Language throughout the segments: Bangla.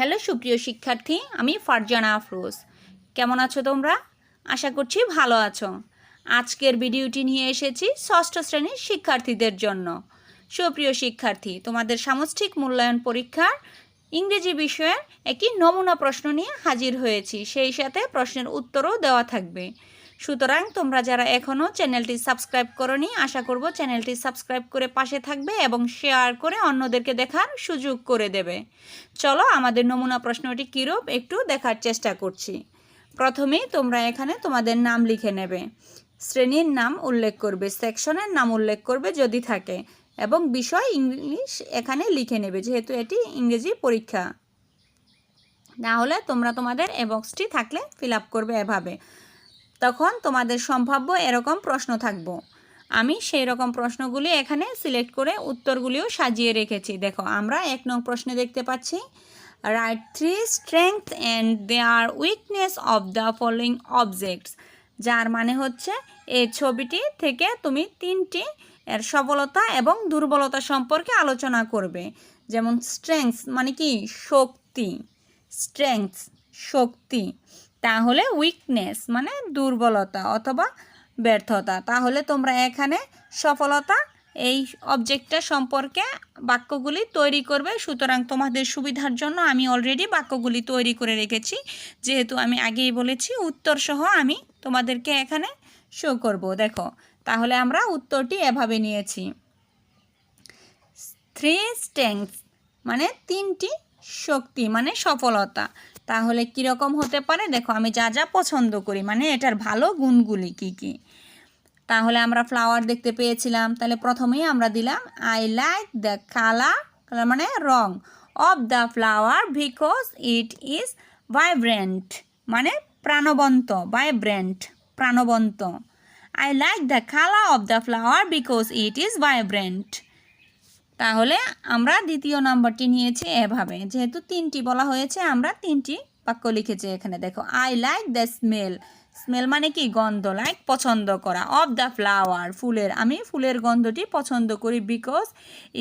হ্যালো সুপ্রিয় শিক্ষার্থী, আমি ফারজানা আফরোজ। কেমন আছো তোমরা? আশা করছি ভালো আছো। আজকের ভিডিওটি নিয়ে এসেছি ষষ্ঠ শ্রেণির শিক্ষার্থীদের জন্য। সুপ্রিয় শিক্ষার্থী, তোমাদের সামষ্টিক মূল্যায়ন পরীক্ষার ইংরেজি বিষয়ের একটি নমুনা প্রশ্ন নিয়ে হাজির হয়েছি। সেই সাথে প্রশ্নের উত্তরও দেওয়া থাকবে। সুতরাং তোমরা যারা এখনও চ্যানেলটি সাবস্ক্রাইব করনি, আশা করব চ্যানেলটি সাবস্ক্রাইব করে পাশে থাকবে এবং শেয়ার করে অন্যদেরকে দেখার সুযোগ করে দেবে। চলো আমাদের নমুনা প্রশ্নটি কীরূপ একটু দেখার চেষ্টা করছি। প্রথমেই তোমরা এখানে তোমাদের নাম লিখে নেবে। শ্রেণির নাম উল্লেখ করবে, সেকশনের নাম উল্লেখ করবে যদি থাকে, এবং বিষয় ইংলিশ এখানে লিখে নেবে, যেহেতু এটি ইংরেজি পরীক্ষা। না হলে তোমরা তোমাদের এ বক্সটি থাকলে ফিল করবে এভাবে। তখন তোমাদের সম্ভাব্য এরকম প্রশ্ন থাকব। আমি সেই রকম প্রশ্নগুলি এখানে সিলেক্ট করে উত্তরগুলিও সাজিয়ে রেখেছি। দেখো, আমরা এক নং প্রশ্নে দেখতে পাচ্ছি write three strength and their weakness of the following objects যার মানে হচ্ছে, এই ছবিটি থেকে তুমি তিনটি এর সফলতা এবং দুর্বলতা সম্পর্কে আলোচনা করবে। যেমন স্ট্রেংথ মানে কি? শক্তি। স্ট্রেংথ শক্তি। তাহলে উইকনেস মানে দুর্বলতা অথবা ব্যর্থতা। তাহলে তোমরা এখানে সফলতা এই অবজেক্টটা সম্পর্কে বাক্যগুলি তৈরি করবে। সুতরাং তোমাদের সুবিধার জন্য আমি অলরেডি বাক্যগুলি তৈরি করে রেখেছি। যেহেতু আমি আগেই বলেছি উত্তর সহ আমি তোমাদেরকে এখানে শো করব। দেখো, তাহলে আমরা উত্তরটি এভাবে নিয়েছি। থ্রি স্ট্রেংথ মানে তিনটি শক্তি মানে সফলতা। তাহলে কীরকম হতে পারে? দেখো, আমি যা যা পছন্দ করি মানে এটার ভালো গুণগুলি কি কি? তাহলে আমরা ফ্লাওয়ার দেখতে পেয়েছিলাম। তাহলে প্রথমেই আমরা দিলাম I like the colour colour মানে রং of the flower because it is vibrant মানে প্রাণবন্ত ভাইব্রেন্ট প্রাণবন্ত। I like the colour of the flower because it is vibrant তাহলে আমরা দ্বিতীয় নাম্বারটি নিয়েছি এভাবে। যেহেতু তিনটি বলা হয়েছে, আমরা তিনটি বাক্য লিখেছি এখানে। দেখো I like the smell smell মানে কি? গন্ধ। লাইক পছন্দ করা। অফ দ্য ফ্লাওয়ার ফুলের। আমি ফুলের গন্ধটি পছন্দ করি because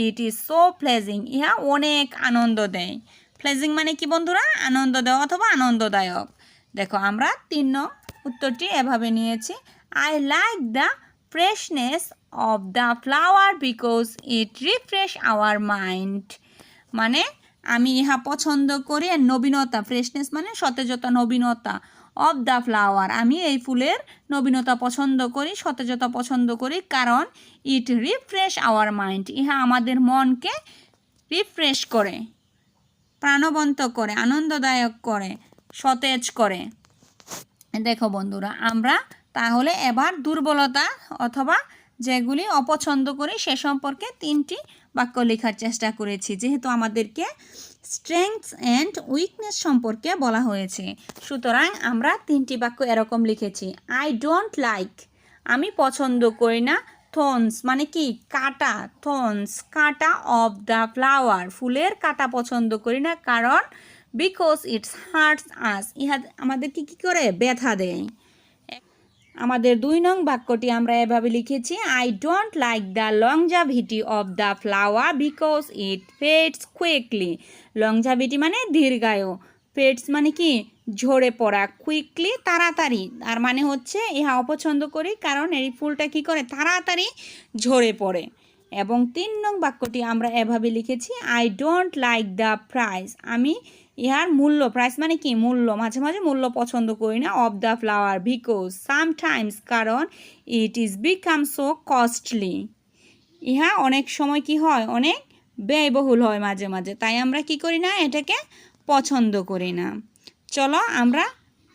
it is so pleasing ইহা অনেক আনন্দ দেয়। প্লেজিং মানে কি বন্ধুরা? আনন্দ দেওয়া অথবা আনন্দদায়ক। দেখো, আমরা তিন উত্তরটি এভাবে নিয়েছি। I like the freshness of the flower because it refresh our mind মানে আমি ইহা পছন্দ করি নবীনতা ফ্রেশনেস মানে সতেজতা, নবীনতা অফ দ্য ফ্লাওয়ার আমি এই ফুলের নবীনতা পছন্দ করি, সতেজতা পছন্দ করি কারণ ইট রিফ্রেশ আওয়ার মাইন্ড ইহা আমাদের মনকে রিফ্রেশ করে, প্রাণবন্ত করে, আনন্দদায়ক করে, সতেজ করে। দেখো বন্ধুরা, আমরা তাহলে এবার দুর্বলতা অথবা যেগুলি অপছন্দ করি সে সম্পর্কে তিনটি বাক্য লেখার চেষ্টা করেছি, যেহেতু আমাদেরকে স্ট্রেংথ অ্যান্ড উইকনেস সম্পর্কে বলা হয়েছে। সুতরাং আমরা তিনটি বাক্য এরকম লিখেছি আই ডোন্ট লাইক আমি পছন্দ করি না থর্নস মানে কি? কাটা থর্নস কাটা অফ দ্য ফ্লাওয়ার ফুলের কাটা পছন্দ করি না, কারণ বিকজ ইটস হার্টস আস ইহা আমাদেরকে কী করে? ব্যথা দেয়। আমাদের দুই নং বাক্যটি আমরা এভাবে লিখেছি I don't like the longevity of the flower because it fades quickly longevity মানে দীর্ঘায়ু। ফেটস মানে কি? ঝরে পড়া কুইকলি তাড়াতাড়ি। আর মানে হচ্ছে ইহা অপছন্দ করি কারণ এই ফুলটা কি করে? তাড়াতাড়ি ঝরে পড়ে। এবং তিন নং বাক্যটি আমরা এভাবে লিখেছি I don't like the price আমি ইহার মূল্য প্রাইস মানে কি? মূল্য, মাঝে মাঝে মূল্য পছন্দ করি না। Of the flower because sometimes কারণ it is become so costly ইহা অনেক সময় কি হয়? অনেক ব্যয়বহুল হয় মাঝে মাঝে। তাই আমরা কি করি না? এটাকে পছন্দ করি না। চলো আমরা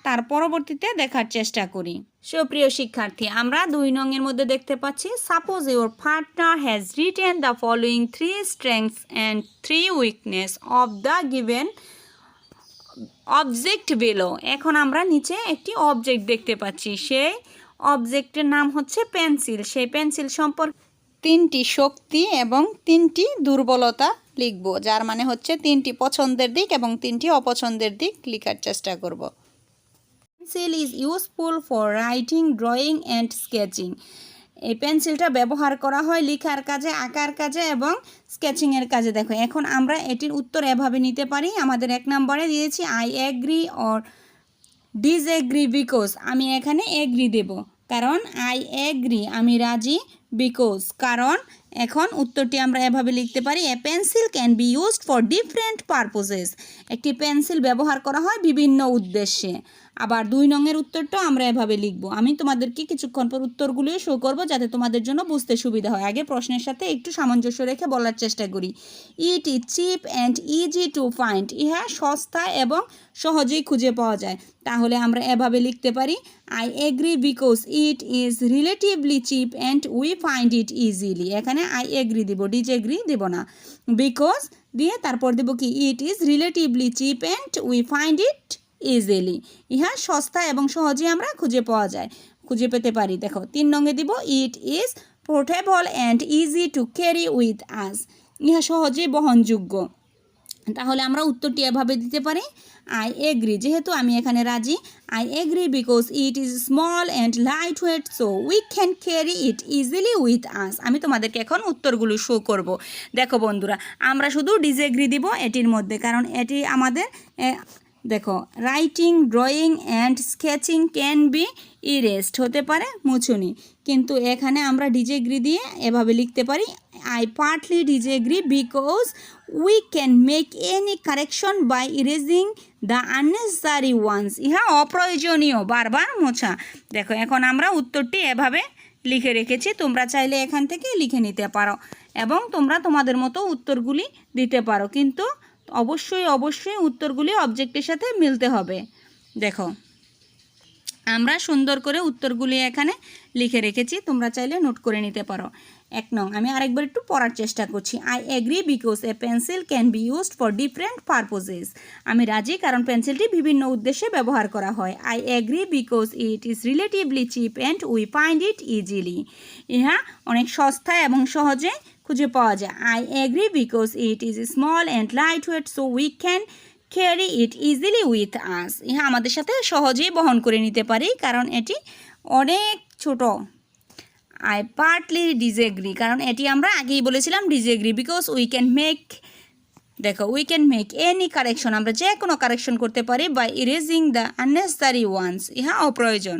তার পরবর্তীতে দেখার চেষ্টা করি। সুপ্রিয় শিক্ষার্থী, আমরা দুই নংয়ের মধ্যে দেখতে পাচ্ছি। Suppose your partner has written the following three strengths and three weakness of the given object below এখন আমরা নিচে একটি অবজেক্ট দেখতে পাচ্ছি। সেই অবজেক্টের নাম হচ্ছে পেন্সিল সেই পেন্সিল সম্পর্কে তিনটি শক্তি এবং তিনটি দুর্বলতা লিখব, যার মানে হচ্ছে তিনটি পছন্দের দিক এবং তিনটি অপছন্দের দিক লেখার চেষ্টা করব। Pencil is useful for writing drawing and sketching এই পেন্সিলটা ব্যবহার করা হয় লেখার কাজে, আঁকার কাজে এবং স্কেচিংয়ের কাজে। দেখো, এখন আমরা এটির উত্তর এভাবে নিতে পারি। আমাদের এক নম্বরে দিয়েছি I agree or disagree because আমি এখানে এগ্রি দেব। কারণ আই এগ্রি আমি রাজি বিকজ কারণ, এখন উত্তরটি আমরা এভাবে লিখতে পারি a pencil can be used for different purposes একটি পেন্সিল ব্যবহার করা হয় বিভিন্ন উদ্দেশ্যে। আবার দুই নংয়ের উত্তরটা আমরা এভাবে লিখব। আমি তোমাদেরকে কিছুক্ষণ পর উত্তরগুলিও শো করব যাতে তোমাদের জন্য বুঝতে সুবিধা হয়। আগে প্রশ্নের সাথে একটু সামঞ্জস্য রেখে বলার চেষ্টা করি। It is cheap and easy to find ইহা সস্তা এবং সহজেই খুঁজে পাওয়া যায়। তাহলে আমরা এভাবে লিখতে পারি I agree because it is relatively cheap and we find it easily এখানে আই এগ্রি দিব ডিজেগ্রি দেব না। বিকজ দিয়ে তারপর দেব কি it is relatively cheap and we find it easily ইহা সস্তা এবং সহজেই আমরা খুঁজে পাওয়া যায়। খুঁজে পেতে পারি, দেখো, তিন নঙ্গে দিব it is portable and easy to carry with us ইহা সহজেই বহনযোগ্য। তাহলে আমরা উত্তরটি এভাবে দিতে পারি আই এগ্রি যেহেতু আমি এখানে রাজি। I agree because it is small and light weight so we can carry it easily with us আমি তোমাদেরকে এখন উত্তরগুলো শো করব। দেখো বন্ধুরা, আমরা শুধু ডিজেগ্রি দিব এটির মধ্যে, কারণ এটি আমাদের দেখো writing drawing and sketching can be erased হতে পারে, মুছুনি। কিন্তু এখানে আমরা ডিজেগ্রি দিয়ে এভাবে লিখতে পারি I partly disagree because we can make any correction by erasing the unnecessary ones ইহা অপ্রয়োজনীয়, বারবার মোছা। দেখো, এখন আমরা উত্তরটি এভাবে লিখে রেখেছি, তোমরা চাইলে এখান থেকে লিখে নিতে পারো, এবং তোমরা তোমাদের মতো উত্তরগুলি দিতে পারো। কিন্তু অবশ্যই অবশ্যই উত্তরগুলি অবজেক্টের সাথে মিলতে হবে। দেখো, আমরা সুন্দর করে উত্তরগুলি এখানে লিখে রেখেছি, তোমরা চাইলে নোট করে নিতে পারো। এক নং, আমি আরেকবার একটু পড়ার চেষ্টা করছি। I agree because a pencil can be used for different purposes আমি রাজি কারণ পেন্সিলটি বিভিন্ন উদ্দেশ্যে ব্যবহার করা হয়। I agree because it is relatively cheap and we find it easily ইহা অনেক সস্তা এবং সহজে খুঁজে পাওয়া যায় I agree because it is small and light weight so we can carry it easily with us ইহা আমাদের সাথে সহজেই বহন করে নিতে পারি, কারণ এটি অনেক ছোট। আই পার্টলি ডিজেগ্রি কারণ এটি আমরা আগেই বলেছিলাম disagree because we can make দেখো we can make any correction আমরা যে কোনো কারেকশন করতে পারি by erasing the unnecessary ones ইহা অপ্রয়োজন।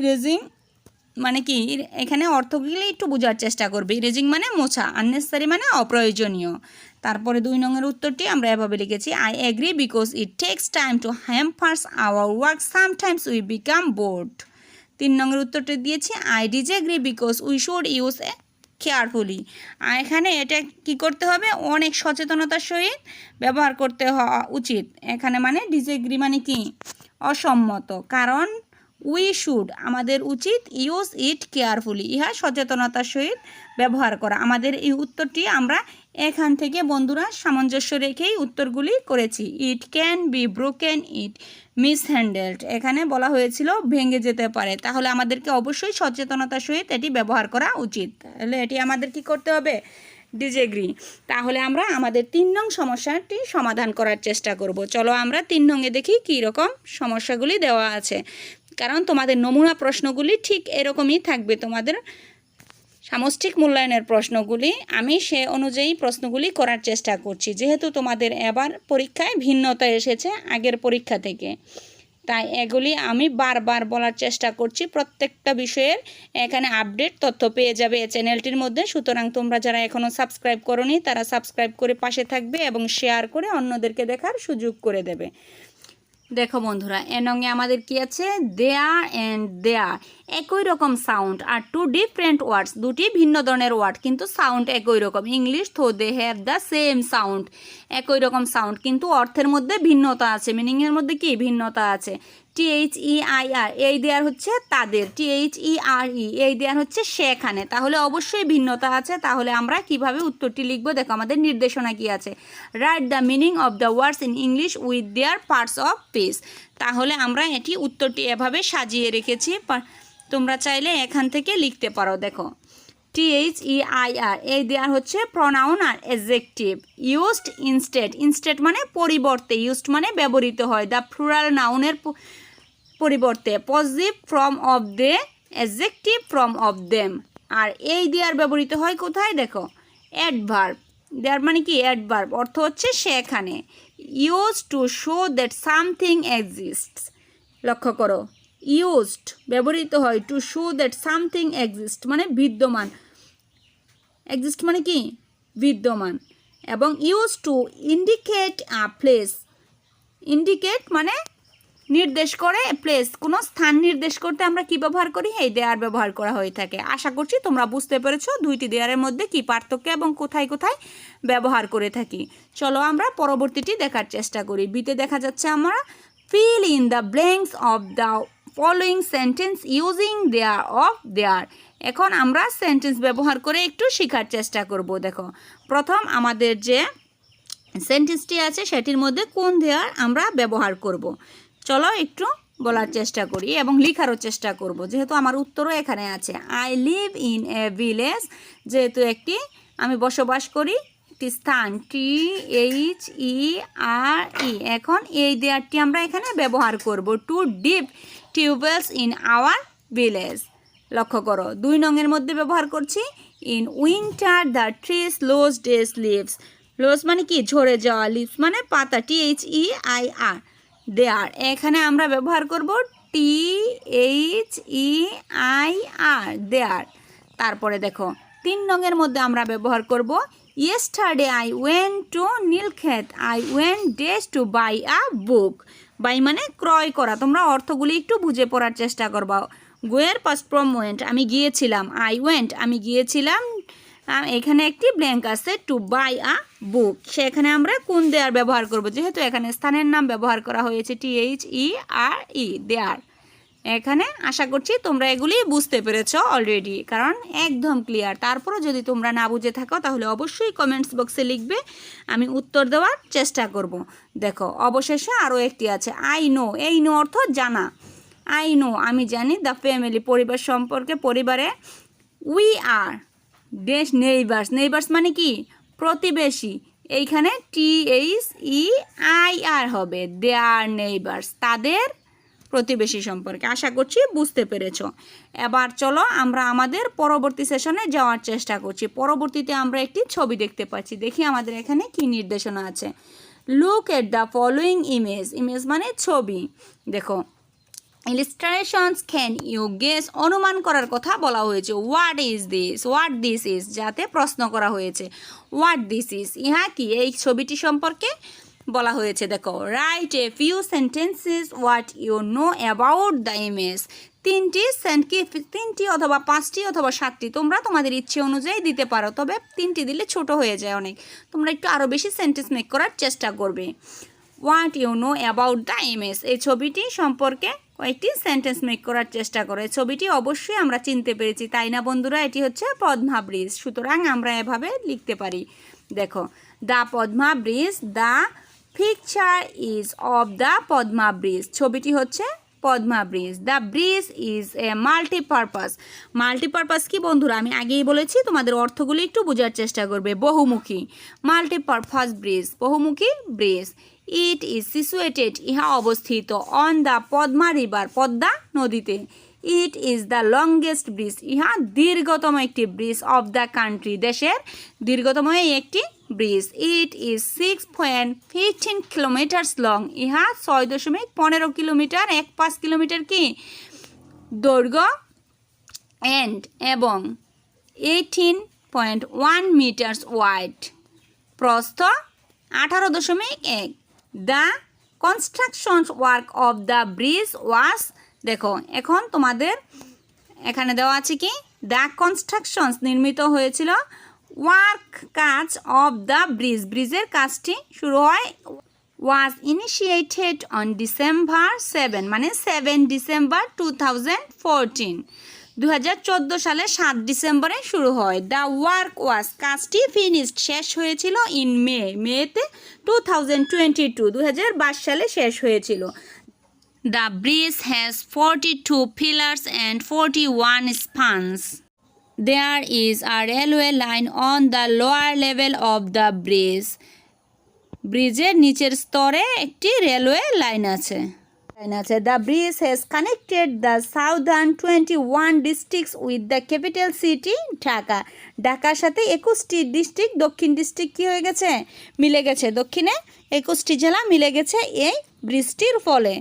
ইরেজিং মানে কি, এখানে অর্থগুলি একটু বোঝার চেষ্টা করবে। ইরেজিং মানে মোছা আননেসারি মানে অপ্রয়োজনীয়। তারপরে দুই নংয়ের উত্তরটি আমরা এভাবে লিখেছি I agree because it takes time to ham hampers our work sometimes we become bored তিন নংয়ের উত্তরটি দিয়েছি I disagree because we should use a carefully আর এখানে এটা কি করতে হবে? অনেক সচেতনতার সহিত ব্যবহার করতে হওয়া উচিত। এখানে মানে ডিজেগ্রি মানে কি? অসম্মত। কারণ উই শুড আমাদের উচিত ইউজ ইট কেয়ারফুলি ইহা সচেতনতার সহিত ব্যবহার করা। আমাদের এই উত্তরটি আমরা এখান থেকে বন্ধুরা সামঞ্জস্য রেখেই উত্তরগুলি করেছি। It can be broken it mishandled এখানে বলা হয়েছিল ভেঙে যেতে পারে। তাহলে আমাদেরকে অবশ্যই সচেতনতার সহিত এটি ব্যবহার করা উচিত। তাহলে এটি আমাদের কি করতে হবে? ডিজেগ্রি তাহলে আমরা আমাদের তিন নং সমস্যাটি সমাধান করার চেষ্টা করব। চলো আমরা তিন নংয়ে দেখি কী রকম সমস্যাগুলি দেওয়া আছে। কারণ তোমাদের নমুনা প্রশ্নগুলি ঠিক এরকমই থাকবে। তোমাদের সামষ্টিক মূল্যায়নের প্রশ্নগুলি, আমি সে অনুযায়ী প্রশ্নগুলি করার চেষ্টা করছি। যেহেতু তোমাদের এবার পরীক্ষায় ভিন্নতা এসেছে আগের পরীক্ষা থেকে, তাই এগুলি আমি বারবার বলার চেষ্টা করছি। প্রত্যেকটা বিষয়ের এখানে আপডেট তথ্য পেয়ে যাবে এই চ্যানেলটির মধ্যে। সুতরাং তোমরা যারা এখনও সাবস্ক্রাইব করনি, তারা সাবস্ক্রাইব করে পাশে থাকবে এবং শেয়ার করে অন্যদেরকে দেখার সুযোগ করে দেবে। দেখো বন্ধুরা এনঙ্গে আমাদের কি আছে? দেয়ার অ্যান্ড দেয়ার একই রকম sound are two different words দুটি ভিন্ন ধরনের ওয়ার্ড কিন্তু সাউন্ড একই রকম। English though they have the same sound একই রকম সাউন্ড কিন্তু অর্থের মধ্যে ভিন্নতা আছে মিনিংয়ের মধ্যে কি? ভিন্নতা আছে। টি এইচ ই আই আর এই দেয়ার হচ্ছে তাদের টি এইচ ই আর ই এই দেয়ার হচ্ছে সেখানে। তাহলে অবশ্যই ভিন্নতা আছে, তাহলে আমরা কীভাবে উত্তরটি লিখব? দেখো আমাদের নির্দেশনা কি আছে। Write the meaning of the words in English with their parts of page তাহলে আমরা এটি উত্তরটি এভাবে সাজিয়ে রেখেছি তোমরা চাইলে এখান থেকে লিখতে পারো, দেখো। টি এইচ ই আই আর এই দেওয়ার হচ্ছে প্রনাউন আর এজেকটিভ ইউজড ইনস্টেট ইনস্টেট মানে পরিবর্তে ইউজড মানে ব্যবহৃত হয়। দ্য ফ্লুরাল নাউনের পরিবর্তে positive form of the adjective from of them আর এই দেয়ার ব্যবহৃত হয় কোথায়? দেখো অ্যাডভার্ব দেয়ার মানে কি? অ্যাডভার্ব অর্থ হচ্ছে সেখানে use to show that something exists লক্ষ্য করো ইউজড ব্যবহৃত হয় to show that something exist মানে বিদ্যমান। এক্সিস্ট মানে কি? বিদ্যমান। এবং use to indicate a place indicate মানে নির্দেশ করে, প্লেস কোনো স্থান নির্দেশ করতে আমরা কি ব্যবহার করি? এই দেয়ার ব্যবহার করা হয়ে থাকে। আশা করছি তোমরা বুঝতে পেরেছ দুইটি দেয়ারের মধ্যে কি পার্থক্য এবং কোথায় কোথায় ব্যবহার করে থাকি। চলো আমরা পরবর্তীটি দেখার চেষ্টা করি। বিতে দেখা যাচ্ছে আমরা fill in the blanks of the following sentence using their of there এখন আমরা সেন্টেন্স ব্যবহার করে একটু শেখার চেষ্টা করব, দেখো। প্রথম আমাদের যে সেন্টেন্সটি আছে, সেটির মধ্যে কোন দেয়ার আমরা ব্যবহার করব? চলো একটু বলার চেষ্টা করি এবং লেখারও চেষ্টা করব। যেহেতু আমার উত্তরও এখানে আছে। I live in a village যেহেতু একটি, আমি বসবাস করি একটি স্থান। টি এইচ ই আর ই এখন এই দেয়ারটি আমরা এখানে ব্যবহার করব। Two deep tubewells in our village লক্ষ্য করো, দুই নঙের মধ্যে ব্যবহার করছি। In winter the trees lose their leaves lose মানে কি? ঝরে যাওয়া। লিভস মানে পাতা। টি এইচ ই আই আর দেয়ার এখানে আমরা ব্যবহার করব টি এইচ ই আই আর দেয়ার তারপরে দেখো, তিন রঙের মধ্যে আমরা ব্যবহার করব yesterday I went to Nilkhet I went there to buy a book buy মানে ক্রয় করা। তোমরা অর্থগুলি একটু বুঝে পড়ার চেষ্টা করবা। গোয়ের পাস্ট ফ্রম ওয়েন্ট আমি গিয়েছিলাম। আই ওয়েন্ট আমি গিয়েছিলাম এখানে একটি ব্ল্যাঙ্ক আছে টু বাই আ বুক সেখানে আমরা কোন দেয়ার ব্যবহার করব? যেহেতু এখানে স্থানের নাম ব্যবহার করা হয়েছে টি এইচ ই আর ই দেয়ার। এখানে আশা করছি তোমরা এগুলি বুঝতে পেরেছ অলরেডি কারণ একদম ক্লিয়ার তারপরও যদি তোমরা না বুঝে থাকো, তাহলে অবশ্যই কমেন্টস বক্সে লিখবে, আমি উত্তর দেওয়ার চেষ্টা করব। দেখো, অবশেষে আরও একটি আছে আই নো এই নো অর্থ জানা। আই নো আমি জানি দ্য ফ্যামিলি পরিবার সম্পর্কে, পরিবারে we are their neighbours. Neighbours মানে কি? প্রতিবেশী। এইখানে টি এইচ ই আই আর হবে। দে আর নেইবার্স তাদের প্রতিবেশী সম্পর্কে। আশা করছি বুঝতে পেরেছ। এবার চলো আমরা আমাদের পরবর্তী সেশনে যাওয়ার চেষ্টা করছি। পরবর্তীতে আমরা একটি ছবি দেখতে পাচ্ছি। দেখি আমাদের এখানে কি নির্দেশনা আছে। Look at the following image image মানে ছবি। দেখো। ইলিস্ট্রেশনস ক্যান ইউ গেস অনুমান করার কথা বলা হয়েছে। What is this what this is যাতে প্রশ্ন করা হয়েছে। হোয়াট দিস ইজ ইহা কি? এই ছবিটি সম্পর্কে বলা হয়েছে। দেখো write a few sentences what you know about the image তিনটি কি? তিনটি অথবা পাঁচটি অথবা সাতটি তোমরা তোমাদের ইচ্ছে অনুযায়ী দিতে পারো, তবে তিনটি দিলে ছোট হয়ে যায় অনেক। তোমরা একটু আরও বেশি সেন্টেন্স মেক করার চেষ্টা করবে। What you know about the image এই ছবিটি সম্পর্কে কয়েকটি সেন্টেন্স মেক করার চেষ্টা করে। ছবিটি অবশ্যই আমরা চিনতে পেরেছি, তাই না বন্ধুরা? এটি হচ্ছে পদ্মা ব্রিজ সুতরাং আমরা এভাবে লিখতে পারি। দেখো the Padma bridge the picture is of the Padma bridge ছবিটি হচ্ছে Padma bridge the bridge is a multipurpose multipurpose কি বন্ধুরা? আমি আগেই বলেছি, তোমাদের অর্থগুলি একটু বোঝার চেষ্টা করবে। বহুমুখী। মাল্টিপারপাস ব্রিজ বহুমুখী ব্রিজ ইট ইজ সিচুয়েটেড ইহা অবস্থিত on the Padma river Padma নদীতে। It is the longest bridge ইহা দীর্ঘতম একটি ব্রিজ অফ দ্য কান্ট্রি দেশের দীর্ঘতম একটি bridge it is six point fifteen kilometres long ইহা ছয় দশমিক পনেরো কিলোমিটার, এক পাঁচ কিলোমিটার কি? দৈর্ঘ্য এন্ড এবং eighteen point one metres wide প্রস্থ আঠারো দশমিক এক। The construction work of the bridge was দেখো, এখন তোমাদের এখানে দেওয়া আছে কি? দ্য কনস্ট্রাকশনস নির্মিত হয়েছিল ওয়ার্ক কাজ অফ দ্য ব্রিজ ব্রিজের কাজটি শুরু হয় was initiated on December seven মানে seven December two thousand fourteen দু হাজার চোদ্দ সালে সাত ডিসেম্বরে শুরু হয়। The work was. কাজটি ফিনিশড শেষ হয়েছিল ইন মে। মেতে টু থাউজেন্ড টোয়েন্টি টু দু হাজার বাইশ সালে শেষ হয়েছিল। The bridge has forty two pillars and forty one spans. There is a railway line on the lower level of the bridge. ব্রিজের নিচের স্তরে একটি রেলওয়ে লাইন আছে। আছে the bridge has connected the southern twenty one districts with the capital city Dhaka ঢাকার সাথে একুশটি ডিস্ট্রিক্ট দক্ষিণ ডিস্ট্রিক্ট কী হয়ে গেছে? মিলে গেছে দক্ষিণে, একুশটি জেলা মিলে গেছে এই বৃষ্টির ফলে।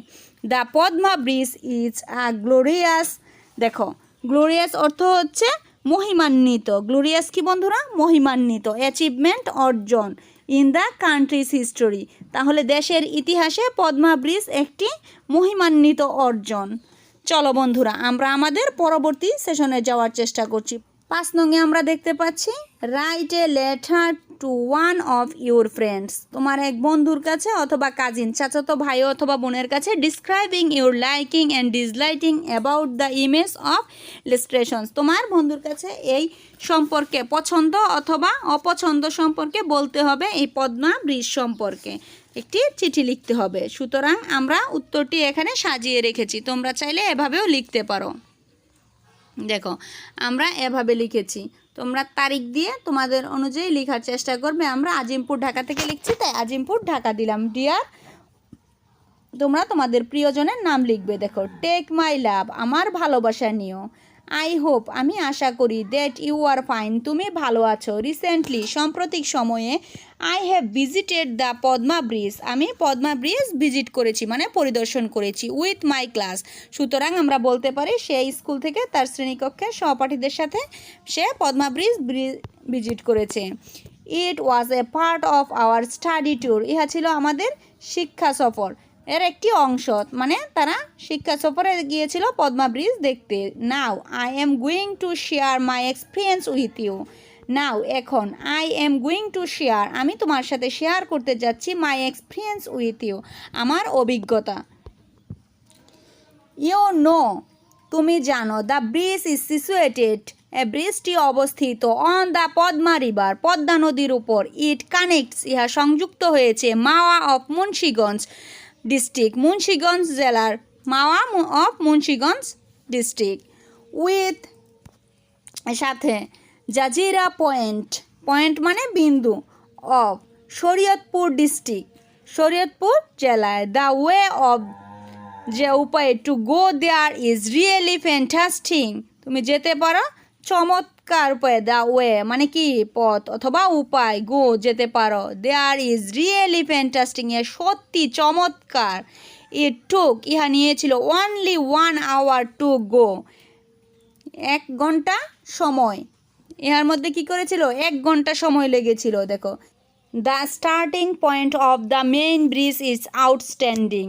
The Padma bridge is a glorious দেখো গ্লোরিয়াস অর্থ হচ্ছে মহিমান্বিত। গ্লোরিয়াস কি বন্ধুরা? মহিমান্বিত। অ্যাচিভমেন্ট অর্জন। ইন দ্য কান্ট্রিজ হিস্টোরি তাহলে দেশের ইতিহাসে পদ্মা ব্রিজ একটি মহিমান্বিত অর্জন। চলো বন্ধুরা, আমরা আমাদের পরবর্তী সেশনে যাওয়ার চেষ্টা করছি। পাঁচ নঙে আমরা দেখতে পাচ্ছি write a letter to one of your friends তোমার এক বন্ধুর কাছে অথবা কাজিন চাচাতো ভাই অথবা বোনের কাছে describing your liking and disliking about the image of illustrations তোমার বন্ধুর কাছে এই সম্পর্কে পছন্দ অথবা অপছন্দ সম্পর্কে বলতে হবে এই পদ্মা ব্রিজ সম্পর্কে। একটি চিঠি লিখতে হবে। সুতরাং আমরা উত্তরটি এখানে সাজিয়ে রেখেছি। তোমরা চাইলে এভাবেও লিখতে পারো। দেখো, আমরা এভাবে লিখেছি। তোমরা তারিখ দিয়ে তোমাদের অনুযায়ী লেখার চেষ্টা করবে। আমরা আজিমপুর ঢাকা থেকে লিখছি, তাই আজিমপুর ঢাকা দিলাম। ডিয়ার তোমরা তোমাদের প্রিয়জনের নাম লিখবে। দেখো টেক মাই লাভ আমার ভালোবাসা নিও। আই হোপ আমি আশা করি দ্যাট ইউ আর ফাইন তুমি ভালো আছো। রিসেন্টলি সাম্প্রতিক সময়ে I have visited the Padma bridge আমি পদ্মা ব্রিজ ভিজিট করেছি মানে পরিদর্শন করেছি উইথ মাই ক্লাস সুতরাং আমরা বলতে পারি সে স্কুল থেকে তার শ্রেণীকক্ষের সহপাঠীদের সাথে সে পদ্মা ব্রিজ ভিজিট করেছে। It was a part of our study tour ইহা ছিল আমাদের শিক্ষা সফর। এর একটি অংশ মানে তারা শিক্ষা সফরে গিয়েছিল পদ্মা ব্রিজ দেখতে। Now I am going to share my experience with you now এখন I am going to share আমি তোমার সাথে শেয়ার করতে যাচ্ছি মাই এক্সপিরিয়েন্স উইথ ইউ আমার অভিজ্ঞতা। ইউ নো তুমি জানো দ্য ব্রিজ ইজ সিচুয়েটেড ব্রিজটি অবস্থিত on the Padma river Padma নদীর উপর। ইট কানেক্টস ইহা সংযুক্ত হয়েছে মাওয়া অফ মুন্সীগঞ্জ ডিস্ট্রিক্ট মুন্সীগঞ্জ জেলার Mawa of Munshiganj district with সাথে জাজিরা পয়েন্ট পয়েন্ট মানে বিন্দু, অফ, শরীয়তপুর ডিস্ট্রিক্ট, শরীয়তপুর জেলায়। দ্য ওয়ে অফ যে উপায় to go there is really fantastic তুমি যেতে পারো, চমৎকার উপায়, দ্য ওয়ে মানে কি? পথ অথবা উপায়, গো যেতে পারো। There is really fantastic a সত্যি চমৎকার। ইট টুক, ইহা নিয়েছিল only one hour to go এক ঘণ্টা সময়। ইহার মধ্যে কি করেছিল? এক ঘণ্টা সময় লেগেছিল, দেখো। The starting point of the main bridge is outstanding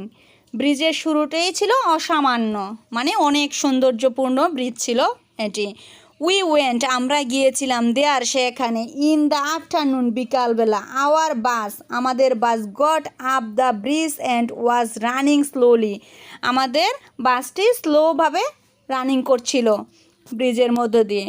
ব্রিজের শুরুটাই ছিল অসামান্য মানে অনেক সৌন্দর্যপূর্ণ ব্রিজ ছিল এটি। উই ওয়েন্ট আমরা গিয়েছিলাম দেয়ার সেখানে। ইন দ্য আফটারনুন বিকালবেলা আওয়ার বাস আমাদের bus got up the bridge and was running slowly আমাদের বাসটি স্লোভাবে রানিং করছিল ব্রিজের মধ্য দিয়ে।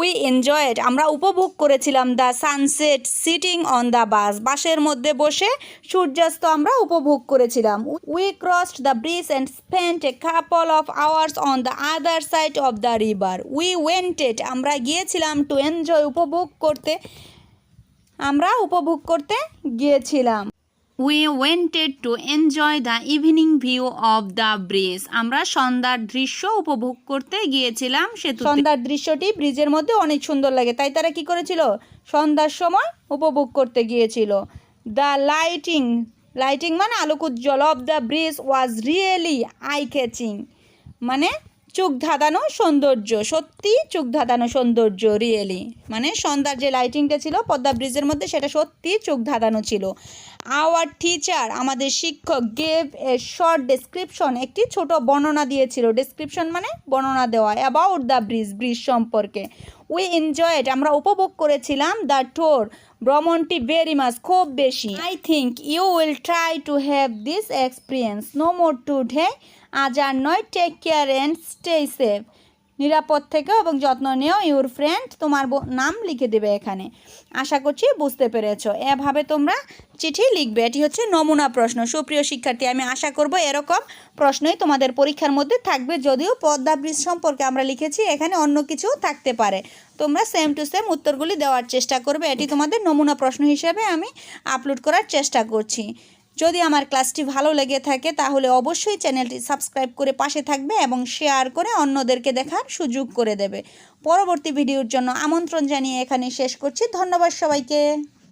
উই এনজয়েড আমরা উপভোগ করেছিলাম the sunset sitting on the bus বাসের মধ্যে বসে সূর্যাস্ত আমরা উপভোগ করেছিলাম। We crossed the bridge and spent a couple of hours on the other side of the river we wanted আমরা গিয়েছিলাম টু এনজয় উপভোগ করতে, আমরা উপভোগ করতে গিয়েছিলাম। We wanted to enjoy the evening view of the bridge আমরা সন্ধ্যার দৃশ্য উপভোগ করতে গিয়েছিলাম সেতু সন্ধ্যার দৃশ্যটি ব্রিজের মধ্যে অনেক সুন্দর লাগে। তাই তারা কি করেছিল? সন্ধ্যার সময় উপভোগ করতে গিয়েছিল। দ্য লাইটিং লাইটিং মানে আলোক উজ্জ্বল of the bridge was really eye catching মানে চোখ ধাঁধানো সৌন্দর্য। সত্যি চোখ ধাঁধানো সৌন্দর্য রিয়েলি মানে সন্ধ্যার যে লাইটিংটা ছিল পদ্মা ব্রিজের মধ্যে, সেটা সত্যি চোখ ধাঁধানো ছিল। আওয়ার টিচার আমাদের শিক্ষক গেভ এ শর্ট ডেসক্রিপশন একটি ছোট বর্ণনা দিয়েছিল। ডেসক্রিপশন মানে বর্ণনা দেওয়া অ্যাবাউট দ্য ব্রিজ ব্রিজ সম্পর্কে। উই এনজয়েড আমরা উপভোগ করেছিলাম দ্য টোর ভ্রমণটি ভেরি মাছ খুব বেশি। I think you will try to have this experience no more today আজ আর নয় take care and stay safe নিরাপদ থেকে এবং যত্ন নেও ইউর ফ্রেন্ড তোমার নাম লিখে দেবে এখানে। আশা করছি বুঝতে পেরেছ। এভাবে তোমরা চিঠি লিখবে। এটি হচ্ছে নমুনা প্রশ্ন। সুপ্রিয় শিক্ষার্থী, আমি আশা করব এরকম প্রশ্নই তোমাদের পরীক্ষার মধ্যে থাকবে। যদিও পদ্মা ব্রিজ সম্পর্কে আমরা লিখেছি, এখানে অন্য কিছু থাকতে পারে। তোমরা সেম টু সেম উত্তরগুলি দেওয়ার চেষ্টা করবে। এটি তোমাদের নমুনা প্রশ্ন হিসেবে আমি আপলোড করার চেষ্টা করছি। যদি আমার ক্লাসটি ভালো লেগে থাকে, তাহলে অবশ্যই চ্যানেলটি সাবস্ক্রাইব করে পাশে থাকবে এবং শেয়ার করে অন্যদেরকে দেখার সুযোগ করে দেবে। পরবর্তী ভিডিওর জন্য আমন্ত্রণ জানিয়ে এখানে শেষ করছি। ধন্যবাদ সবাইকে।